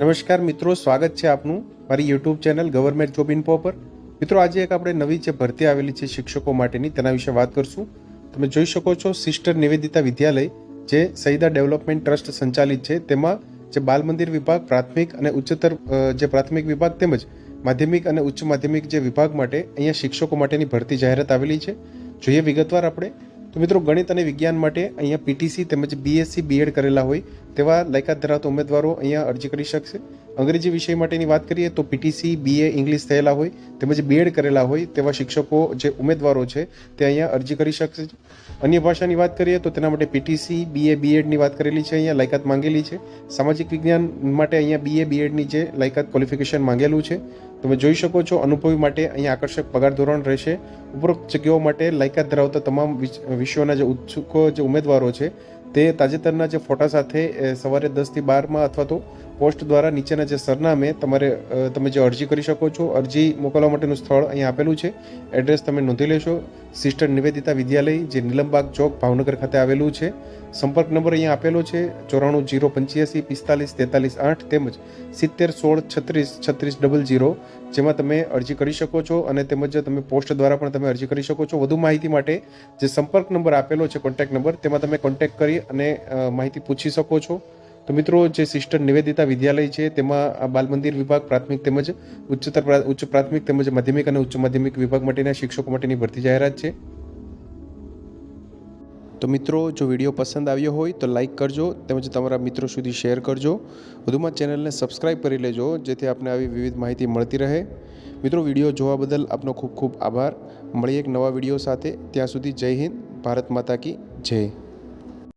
નમસ્કાર મિત્રો, સ્વાગત છે આપનું મારી YouTube channel government job info પર. મિત્રો, આજે એક આપણે નવી જે ભરતી આવેલી છે શિક્ષકો માટેની, તેના વિશે વાત કરશું. તમે જોઈ શકો છો સિસ્ટર નિવેદિતા વિદ્યાલય, જે સૈદા ડેવલપમેન્ટ ટ્રસ્ટ સંચાલિત છે. તેમાં જે બાલ મંદિર વિભાગ પ્રાથમિક અને ઉચ્ચતર જે પ્રાથમિક વિભાગ તેમજ માધ્યમિક અને ઉચ્ચ માધ્યમિક જે વિભાગ માટે અહીંયા શિક્ષકો માટેની ભરતી જાહેરાત આવેલી છે. જોઈએ વિગતવાર આપણે તો મિત્રો ગણિત અને વિજ્ઞાન માટે અહીંયા પીટીસી તેમજ બીએસસી બીએડ કરેલા હોય તેવા લાયકાત ધરાવતા ઉમેદવારો અહીંયા અરજી કરી શકશે. અંગ્રેજી વિષય માટેની વાત કરીએ તો પીટીસી બીએ ઇંગ્લિશ થયેલા હોય, તેમજ બીએડ કરેલા હોય, તેવા શિક્ષકો જે ઉમેદવારો છે, તે અહીંયા અરજી કરી શકશે. અન્ય ભાષાની વાત કરીએ તો તેના માટે પીટીસી બીએ બીએડની વાત કરેલી છે, અહીંયા લાયકાત માંગેલી છે. સામાજિક વિજ્ઞાન માટે અહીંયા બીએ બીએડની જે લાયકાત ક્વોલિફિકેશન માંગેલું છે. તમે જોઈ શકો છો, અનુભવી માટે અહીંયા આકર્ષક પગાર ધોરણ રહેશે. ઉપરોક્ત જગ્યાઓ માટે લાયકાત ધરાવતા તમામ વિષ- વિષયોના જે ઉત્સુકો જે ઉમેદવારો છે, તે તાજેતરના જે ફોટા સાથે સવારે દસથી બારમાં અથવા તો પોસ્ટ દ્વારા નીચેના જે સરનામે તમારે તમે જે અરજી કરી શકો છો, અરજી મોકલવા માટેનું સ્થળ અહીંયા આપેલું છે. એડ્રેસ તમે નોંધી લેશો. સિસ્ટર નિવેદિતા વિદ્યાલય, જે નીલમબાગ ચોક, ભાવનગર ખાતે આવેલું છે. સંપર્ક નંબર અહીંયા આપેલો છે, ચોરાણું જીરો પંચ્યાસી પિસ્તાલીસ તેતાલીસ આઠ તેમજ સિત્તેર સોળ છત્રીસ છત્રીસ ડબલ જીરો, જેમાં તમે અરજી કરી શકો છો અને તેમજ તમે પોસ્ટ દ્વારા પણ તમે અરજી કરી શકો છો. વધુ માહિતી માટે જે સંપર્ક નંબર આપેલો છે, કોન્ટેક્ટ નંબર, તેમાં તમે કોન્ટેક્ટ કરી અને માહિતી પૂછી શકો છો. તો મિત્રો, જે સિસ્ટર નિવેદિતા વિદ્યાલય છે, તેમાં આ બાલ મંદિર વિભાગ પ્રાથમિક તેમજ ઉચ્ચતર ઉચ્ચ પ્રાથમિક તેમજ માધ્યમિક અને ઉચ્ચ માધ્યમિક વિભાગ માટેના શિક્ષકો માટેની ભરતી જાહેરાત છે. તો મિત્રો, જો વીડિયો પસંદ આવ્યો હોય તો લાઇક કરજો, તેમજ તમારા મિત્રો સુધી શેર કરજો. વધુમાં ચેનલને સબસ્ક્રાઇબ કરી લેજો, જેથી આપને આવી વિવિધ માહિતી મળતી રહે. મિત્રો, વીડિયો જોવા બદલ આપનો ખૂબ ખૂબ આભાર. મળીએ એક નવા વીડિયો સાથે. ત્યાં સુધી જય હિન્દ, ભારત માતા કી જય.